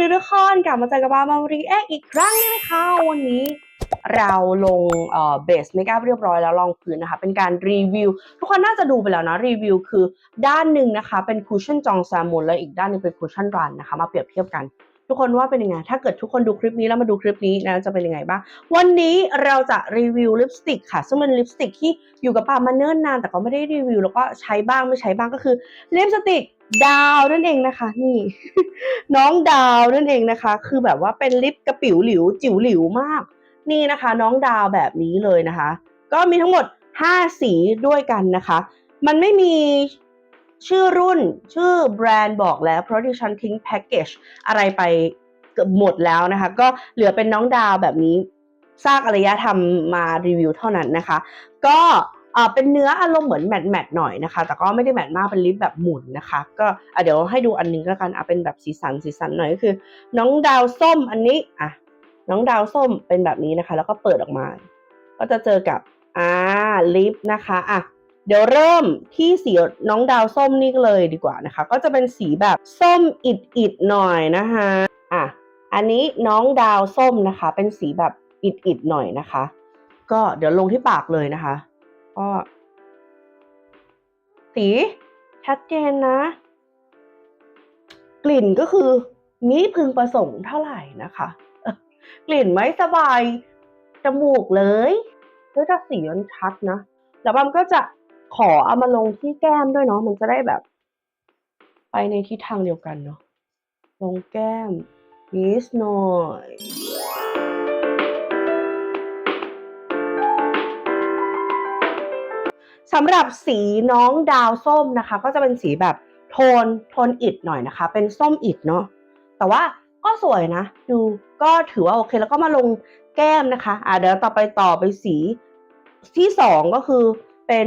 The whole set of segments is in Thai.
ทุกทุกคนกลับมาเจอกับปามารีแอคอีกครั้งนึงนะคะวันนี้เราลงเบสเมคอัพเรียบร้อยแล้วลองพื้นนะคะ เป็นการรีวิว ทุกคนน่าจะดูไปแล้วนะรีวิวคือด้านหนึ่งนะคะ เป็นคูชั่นจองแซมมอนแล้วอีกด้านหนึงเป็นคูชั่นรันนะคะ มาเปรียบเทียบกัน ทุกคนว่าเป็นยังไง ถ้าเกิดทุกคนดูคลิปนี้แล้วมาดูคลิปนี้นะจะเป็นยังไงบ้าง วันนี้เราจะรีวิวลิปสติกค่ะ ซึ่งเป็นลิปสติกที่อยู่กับปามาเนิ่นนานแต่ก็ไม่ได้รีวิวแล้วก็ใช้บ้างไม่ใช้บ้างก็คือลิปสติก ดาวนั่นเองนะคะ นี่ น้องดาวนั่นเองนะคะ คือแบบว่าเป็นลิปกระปิ๋วหลิวจิ๋วหลิวมาก นี่นะคะ น้องดาวแบบนี้เลยนะคะ ก็มีทั้งหมด 5 สีด้วยกันนะคะ มันไม่มีชื่อรุ่นชื่อแบรนด์บอกแล้ว เพราะที่ฉันทิ้งแพ็กเกจอะไรไปเกือบหมดแล้วนะคะ ก็เหลือเป็นน้องดาวแบบนี้ซากอารยธรรมมารีวิวเท่านั้นนะคะ ก็ เอ่อเป็นเนื้ออารมณ์เหมือนแมตต์แมตต์หน่อยนะคะ แต่ก็ไม่ได้แมตต์มากเป็นลิปแบบหมุนนะคะ ก็อะเดี๋ยวให้ดูอันนึงแล้วกันอะเป็นแบบสีสันสีสันหน่อยก็คือ น้องดาวส้มอันนี้อะน้องดาวส้มเป็นแบบนี้นะคะ แล้วก็เปิดออกมา ก็จะเจอกับอ่าลิปนะคะอะเดี๋ยวเริ่มที่สีน้องดาวส้มนี่เลยดีกว่านะคะ ก็จะเป็นสีแบบส้มอิดอิดหน่อยนะคะอะอันนี้น้องดาวส้มนะคะ เป็นสีแบบอิดอิดหน่อยนะคะ ก็เดี๋ยวลงที่ปากเลยนะคะ ก็ สีชัดเจนนะ กลิ่นก็คือมิพึงประสงค์เท่าไหร่นะคะ กลิ่นไม่สบายจมูกเลยเฮ้ยแต่สีมันชัดนะแล้วบัมก็จะขอเอามาลงที่แก้มด้วยเนาะมันจะได้แบบ ไปในทิศทางเดียวกันเนาะลงแก้มนิดหน่อย สำหรับสีน้องดาวส้มนะคะ ก็จะเป็นสีแบบโทนโทนอิดหน่อยนะคะ เป็นส้มอิดเนาะแต่ว่าก็สวยนะ ดูก็ถือว่าโอเคแล้วก็มาลงแก้มนะคะ อ่าเดี๋ยวต่อไปต่อไปสีที่สองก็คือเป็น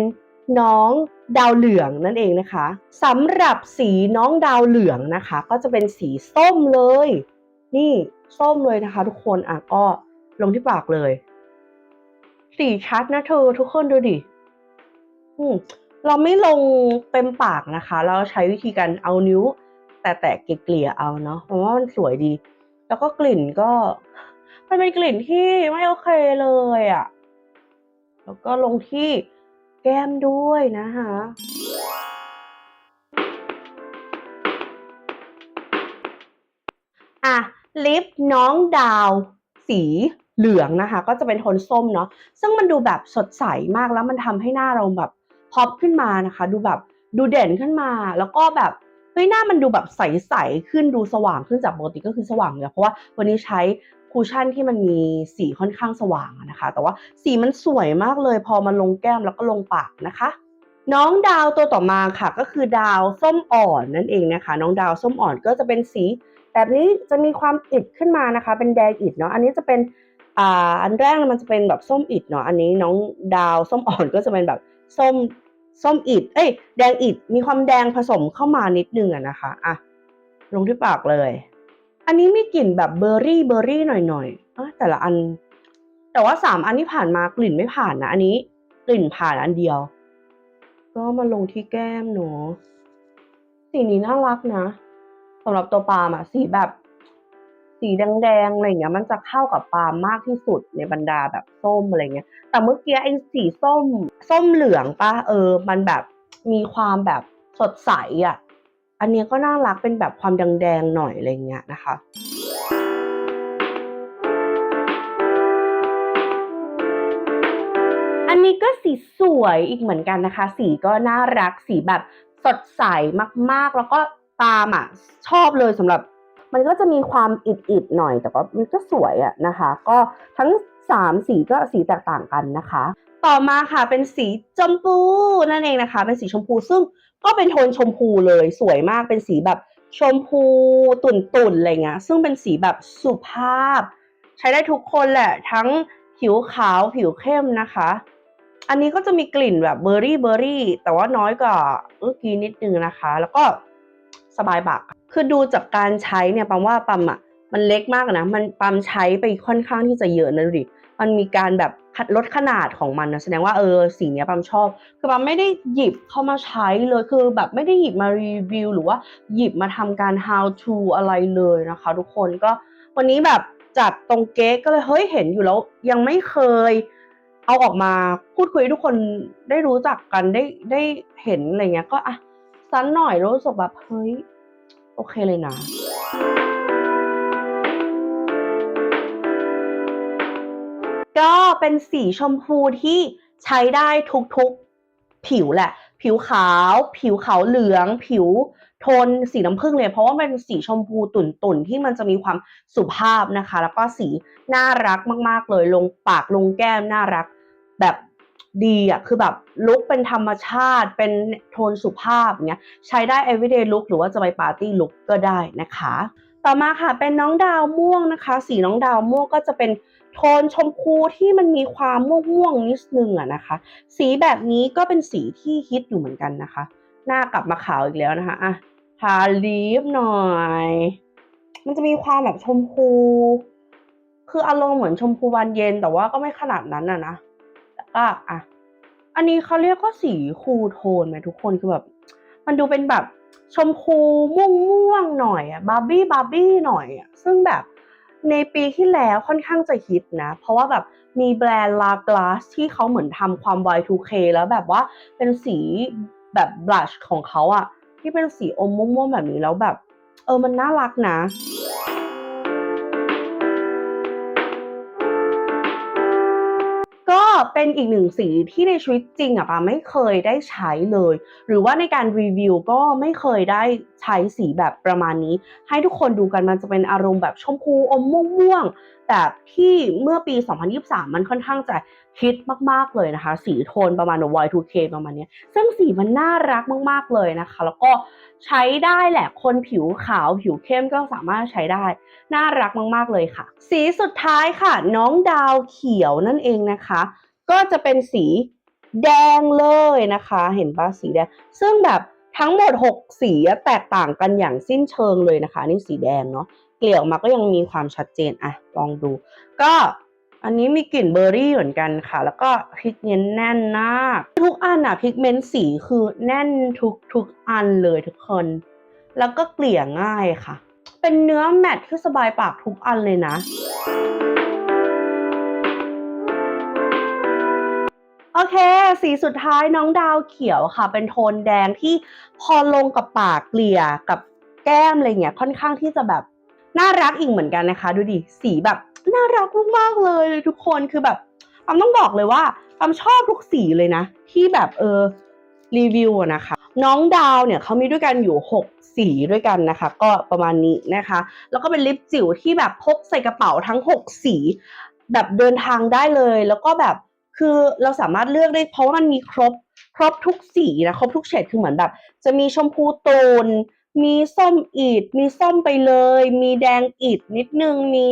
น้องดาวเหลืองนั่นเองนะคะสำหรับสีน้องดาวเหลืองนะคะ ก็จะเป็นสีส้มเลย นี่ส้มเลยนะคะ ทุกคนอะก็ลงที่ปากเลย สีชัดนะเธอทุกคนดูดิ เราไม่ลงเต็มปากนะคะ เราใช้วิธีการเอานิ้ว แต่แต่เกลี่ยเอาเนาะเพราะว่ามันสวยดี แล้วก็กลิ่นก็มันเป็นกลิ่นที่ไม่โอเคเลยอะ่ะ แล้วก็ลงที่แก้มด้วยนะคะอะลิปน้องดาวสีเหลืองนะคะ ก็จะเป็นโทนส้มเนาะซึ่งมันดูแบบสดใสมากแล้วมันทำให้หน้าเราแบบ พอปขึ้นมานะคะ ดูแบบดูเด่นขึ้นมา แล้วก็แบบเฮ้ยหน้ามันดูแบบใสๆขึ้นดูสว่างขึ้นจากปกติก็คือสว่างอยู่แล้วเพราะว่าวันนี้ใช้คูชั่นที่มันมีสีค่อนข้างสว่างนะคะ แต่ว่าสีมันสวยมากเลย พอมาลงแก้มแล้วก็ลงปากนะคะ น้องดาวตัวต่อมาค่ะก็คือดาวส้มอ่อนนั่นเองนะคะ น้องดาวส้มอ่อนก็จะเป็นสีแบบนี้จะมีความอิดขึ้นมานะคะ เป็นแดงอิดเนาะอันนี้จะเป็นอ่าอันแรกมันจะเป็นแบบส้มอิดเนาะอันนี้น้องดาวส้มอ่อนก็จะเป็นแบบ ส้มส้มอิด เอ้ย แดงอิด มีความแดงผสมเข้ามานิดนึงอะนะคะ อะ ลงที่ปากเลย อันนี้มีกลิ่นแบบเบอร์รี่ เบอร์รี่หน่อยๆอะแต่ละอัน แต่ว่าสามอันที่ผ่านมากลิ่นไม่ผ่านนะ อันนี้กลิ่นผ่านอันเดียว ก็มาลงที่แก้มเนาะสีนี้น่ารักนะสำหรับตัวปาล์มอะสีแบบ สีแดงๆอะไรเงี้ยมันจะเข้ากับปาล์มมากที่สุดในบรรดาแบบส้มอะไรเงี้ย แต่เมื่อกี้ไอ้สีส้ม ส้มเหลืองปะเออ มันแบบมีความแบบสดใสอะอันเนี้ยก็น่ารักเป็นแบบความแดงๆหน่อยอะไรเงี้ยนะคะอันนี้ก็สีสวยอีกเหมือนกันนะคะ สีก็น่ารักสีแบบสดใสมากๆ แล้วก็ตามอะ ชอบเลยสำหรับ มันก็จะมีความอิดๆหน่อย แต่ก็มันก็สวยอะนะคะ ก็ทั้งสามสีก็สีแตกต่างกันนะคะ ต่อมาค่ะเป็นสีชมพูนั่นเองนะคะ เป็นสีชมพูซึ่งก็เป็นโทนชมพูเลยสวยมากเป็นสีแบบชมพูตุ่นๆอะไรเงี้ยซึ่งเป็นสีแบบสุภาพ ใช้ได้ทุกคนแหละ ทั้งผิวขาวผิวเข้มนะคะ อันนี้ก็จะมีกลิ่นแบบเบอร์รี่เบอร์รี่ แต่ว่าน้อยกว่าเมื่อกี้นิดนึงนะคะ แล้วก็สบายปาก คือดูจากการใช้เนี่ยปั๊มว่าปั๊มอะมันเล็กมากนะ มันปั๊มใช้ไปค่อนข้างที่จะเยอะนะดูดิมันมีการแบบลดขนาดของมันนะแสดงว่าเออสีเนี้ยปั๊มชอบ คือปั๊มไม่ได้หยิบเข้ามาใช้เลยคือแบบไม่ได้หยิบมารีวิวหรือว่าหยิบมาทำการ how to อะไรเลยนะคะ ทุกคนก็วันนี้แบบจัดตรงเก๊กก็เลยเฮ้ยเห็นอยู่แล้วยังไม่เคย เอาออกมาพูดคุยทุกคนได้รู้จักกันได้ได้เห็นอะไรเงี้ยก็อะสั้นหน่อยรู้สึกแบบเฮ้ย โอเคเลยนะก็เป็นสีชมพูที่ใช้ได้ทุกๆผิวแหละ ผิวขาว ผิวขาวเหลือง ผิวโทนสีน้ำผึ้งเลย เพราะว่ามันเป็นสีชมพูตุ่นๆ ที่มันจะมีความสุภาพนะคะ แล้วก็สีน่ารักมากๆเลยลงปากลงแก้มน่ารัก แบบ ดีอะคือแบบลุคเป็นธรรมชาติ เป็นโทนสุภาพเงี้ยใช้ได้ everyday look หรือว่าจะไปปาร์ตี้ลุคก็ได้นะคะ ต่อมาค่ะเป็นน้องดาวม่วงนะคะ สีน้องดาวม่วงก็จะเป็นโทนชมพูที่มันมีความม่วงๆนิดนึงอะนะคะ สีแบบนี้ก็เป็นสีที่ฮิตอยู่เหมือนกันนะคะ หน้ากลับมาขาวอีกแล้วนะคะอะทาลิปหน่อย มันจะมีความแบบชมพู คืออารมณ์เหมือนชมพูบานเย็นแต่ว่าก็ไม่ขนาดนั้นอะนะ ก็อะอันนี้เขาเรียกว่าสีคูโทนไหมทุกคนคือแบบ มันดูเป็นแบบชมพูม่วงม่วงๆหน่อยอะบาร์บี้บาร์บี้หน่อยอะซึ่งแบบในปีที่แล้วค่อนข้างจะฮิตนะ เพราะว่าแบบมีแบรนด์ลากลาสที่เขาเหมือนทำความ Y2K แล้วแบบว่าเป็นสีแบบบลัชของเขาอะที่เป็นสีอมม่วงๆแบบนี้แล้วแบบ เออมันน่ารักนะ เป็นอีกหนึ่งสีที่ในชีวิตจริงอะปาไม่เคยได้ใช้เลย หรือว่าในการรีวิวก็ไม่เคยได้ใช้สีแบบประมาณนี้ ให้ทุกคนดูกันมันจะเป็นอารมณ์แบบชมพูอมม่วงแบบที่เมื่อปี 2023 มันค่อนข้างจะฮิตมาก ๆ เลยนะคะ สีโทนประมาณ Y2K ประมาณนี้ซึ่งสีมันน่ารักมาก ๆ เลยนะคะ แล้วก็ใช้ได้แหละคนผิวขาวผิวเข้มก็สามารถใช้ได้ น่ารักมาก ๆ เลยค่ะ สีสุดท้ายค่ะ น้องดาวเขียวนั่นเองนะคะ ก็จะเป็นสีแดงเลยนะคะ เห็นปะสีแดง ซึ่งแบบทั้งหมด 6 สีแตกต่างกันอย่างสิ้นเชิงเลยนะคะ นี่สีแดงเนาะเกลี่ยออกมาก็ยังมีความชัดเจนอะลองดู ก็อันนี้มีกลิ่นเบอร์รี่เหมือนกันค่ะ แล้วก็พิกเมนต์แน่นมากทุกอันอะพิกเมนต์สีคือแน่นทุกทุกอันเลยทุกคน แล้วก็เกลี่ยง่ายค่ะ เป็นเนื้อแมตต์ที่สบายปากทุกอันเลยนะ โอเค สีสุดท้ายน้องดาวเขียวค่ะ เป็นโทนแดงที่พอลงกับปากเกลี่ยกับแก้มอะไรเงี้ยค่อนข้างที่จะแบบน่ารักอีกเหมือนกันนะคะ ดูดิสีแบบน่ารักมากๆเลยทุกคนคือแบบปั๊มต้องบอกเลยว่าปั๊มชอบทุกสีเลยนะ ที่แบบเออรีวิวนะคะ น้องดาวเนี่ยเขามีด้วยกันอยู่ 6 สีด้วยกันนะคะ ก็ประมาณนี้นะคะ แล้วก็เป็นลิปจิ๋วที่แบบพกใส่กระเป๋าทั้ง 6 สี แบบเดินทางได้เลย แล้วก็แบบ คือเราสามารถเลือกได้เพราะว่ามันมีครบครบทุกสีนะครบทุกเฉดคือเหมือนแบบ จะมีชมพูตูนมีส้มอีด มีส้มไปเลย มีแดงอีดนิดนึง มี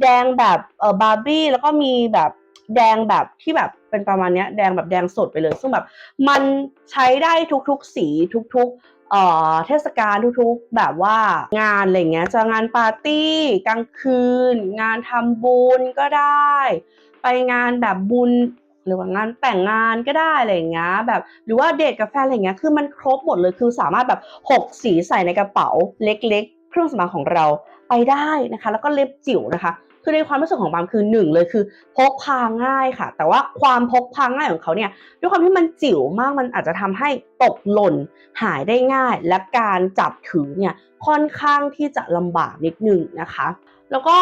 แดงแบบเออบาร์บี้ แล้วก็มีแบบแดงแบบที่แบบเป็นประมาณเนี้ย แดงแบบแดงสดไปเลย ซึ่งแบบมันใช้ได้ทุกๆสีทุกๆเอ่อเทศกาลทุกๆ แบบว่างานอะไรเงี้ย จะงานปาร์ตี้กลางคืน งานทำบุญก็ได้ ไปงานแบบบุญ รือว่างานแต่งงานก็ได้อะไรอย่างเงี้ยแบบหรือว่าเดทกับแฟนอะไรเงี้ยคือมันครบหมดเลยคือสามารถแบบหกสีใส่ในกระเป๋าเล็ก ๆ เครื่องสำอางของเราไปได้นะคะ แล้วก็เล็บจิ๋วนะคะคือในความรู้สึกของปามคือหนึ่งเลยคือพกพาง่ายค่ะ แต่ว่าความพกพาง่ายของเขาเนี่ยด้วยความที่มันจิ๋วมากมันอาจจะทำให้ตกหล่นหายได้ง่าย และการจับถือเนี่ยค่อนข้างที่จะลำบากนิดนึงนะคะ แล้วก็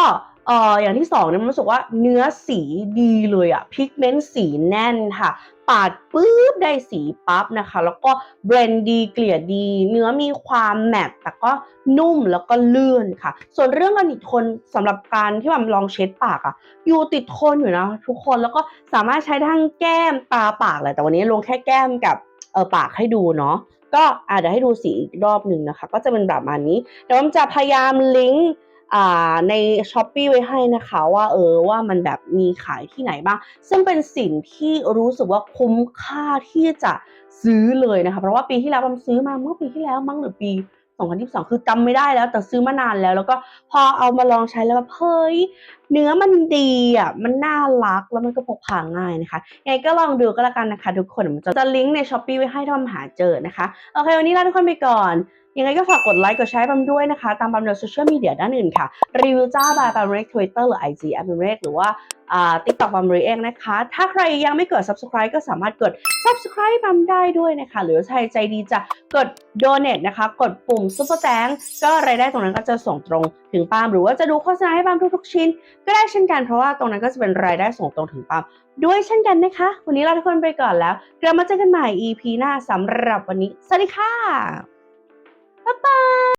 เอ่ออย่างที่สองเนี่ยมันรู้สึกว่าเนื้อสีดีเลยอะพิกเมนต์สีแน่นค่ะ ปาดปุ๊บได้สีปั๊บนะคะ แล้วก็เบรนด์ดีเกลี่ยดี เนื้อมีความแมตต์แต่ก็นุ่มแล้วก็ลื่นค่ะ ส่วนเรื่องการติดทนสำหรับการที่มันลองเช็ดปากอะอยู่ติดทนอยู่นะทุกคนแล้วก็สามารถใช้ทั้งแก้มตาปากเลยแต่วันนี้ลงแค่แก้มกับเออปากให้ดูเนาะก็อาจจะให้ดูสีอีกรอบหนึ่งนะคะ ก็จะเป็นแบบนี้เดี๋ยวผมจะพยายามลิงก์ ใน s h อ p e e ไว้ให้นะคะว่าเออว่ามันแบบมีขายที่ไหนบ้าง ซึ่งเป็นสิ่งที่รู้สึกว่าคุ้มค่าที่จะซื้อเลยนะคะ เพราะว่าปีที่แล้วผมซื้อมาเมื่อปีที่แล้วมั้งหรือปี 2022 คือจำไม่ได้แล้ว แต่ซื้อมานานแล้ว แล้วก็พอเอามาลองใช้แล้วแบบเฮ้ยเนื้อมันดีอะมันน่ารักแล้วมันก็พกพาง่ายนะคะยังไงก็ลองดูก็แล้วกันนะคะ ทุกคนจะจะลิงก์ในช้อปปีไว้ให้ถ้ามันหาเจอนะคะโอเควันนี้ลาทุกคนไปก่อนยังไงก็ฝากกดไลค์กดแชร์ปัมด้วยนะคะ ตามปัมในโซเชียลมีเดียด้านอื่นค่ะ รีวิวจ้าบายปัมเรกทวิตเตอร์หรือ IG แอปปัมเรกหรือว่า ติ๊กต็อกปัมรกเองนะคะ ถ้าใครยังไม่เกิด subscribe ก็สามารถกด subscribe ปัมได้ด้วยนะคะ หรือใครใจดีจะกด donate นะคะ กดปุ่ม super thank ก็รายได้ตรงนั้นก็จะส่งตรงถึงปาม หรือว่าจะดูโฆษณาให้ปามทุกๆชิ้น ก็ได้เช่นกันเพราะว่าตรงนั้นก็จะเป็นรายได้ส่งตรงถึงปามด้วยเช่นกันนะคะ วันนี้เราทุกคนไปก่อนแล้วกลับมาเจอกันใหม่ EP หน้าสำหรับวันนี้ สวัสดีค่ะ บ๊ายบาย